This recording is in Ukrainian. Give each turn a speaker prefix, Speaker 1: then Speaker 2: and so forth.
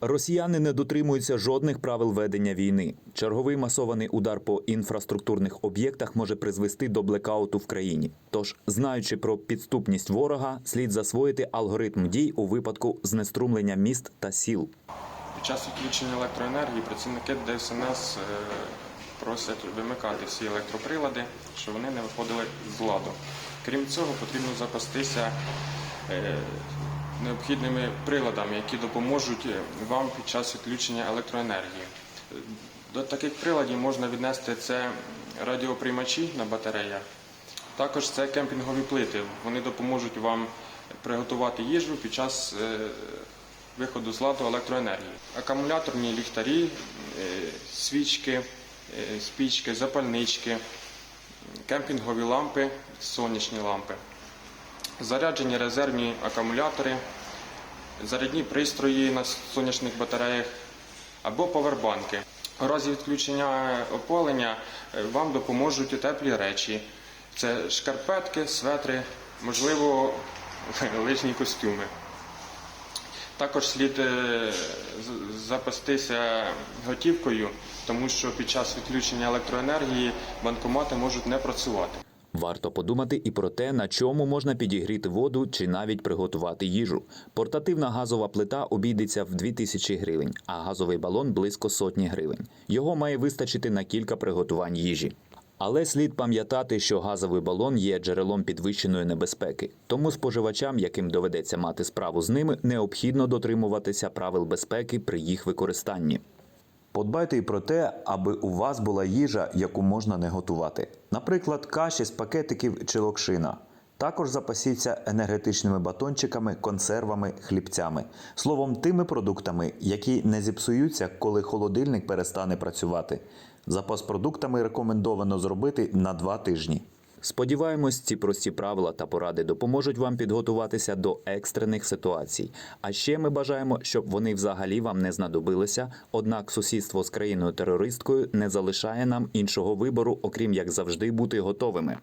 Speaker 1: Росіяни не дотримуються жодних правил ведення війни. Черговий масований удар по інфраструктурних об'єктах може призвести до блекауту в країні. Тож, знаючи про підступність ворога, слід засвоїти алгоритм дій у випадку знеструмлення міст та сіл.
Speaker 2: Під час відключення електроенергії працівники ДСНС е, просять вимикати всі електроприлади, щоб вони не виходили з ладу. Крім цього, потрібно запастися е, необхідними приладами, які допоможуть е, вам під час відключення електроенергії. До таких приладів можна віднести це радіоприймачі на батареях. Також це кемпінгові плити. Вони допоможуть вам приготувати їжу під час е, виходу з ладу електроенергії. Акумуляторні ліхтарі, е, свічки, спічки, запальнички, кемпінгові лампи, сонячні лампи, заряджені резервні акумулятори, зарядні пристрої на сонячних батареях або повербанки. У разі відключення опалення е, вам допоможуть теплі речі. Це шкарпетки, светри, можливо, лижні костюми. Також слід е, запастися готівкою, тому що під час відключення електроенергії банкомати можуть не працювати.
Speaker 1: Варто подумати і про те, на чому можна підігріти воду чи навіть приготувати їжу. Портативна газова плита обійдеться в 2000 гривень, а газовий балон близько сотні гривень. Його має вистачити на кілька приготувань їжі. Але слід пам'ятати, що газовий балон є джерелом підвищеної небезпеки. Тому споживачам, яким доведеться мати справу з ними, необхідно дотримуватися правил безпеки при їх використанні. Подбайте і про те, аби у вас була їжа, яку можна не готувати. Наприклад, каші з пакетиків чи локшина. Також запасіться енергетичними батончиками, консервами, хлібцями. Словом, тими продуктами, які не зіпсуються, коли холодильник перестане працювати. Запас продуктами рекомендовано зробити на два тижні. Сподіваємось, ці прості правила та поради допоможуть вам підготуватися до екстрених ситуацій. А ще ми бажаємо, щоб вони взагалі вам не знадобилися. Однак сусідство з країною терористкою не залишає нам іншого вибору, окрім як завжди бути готовими.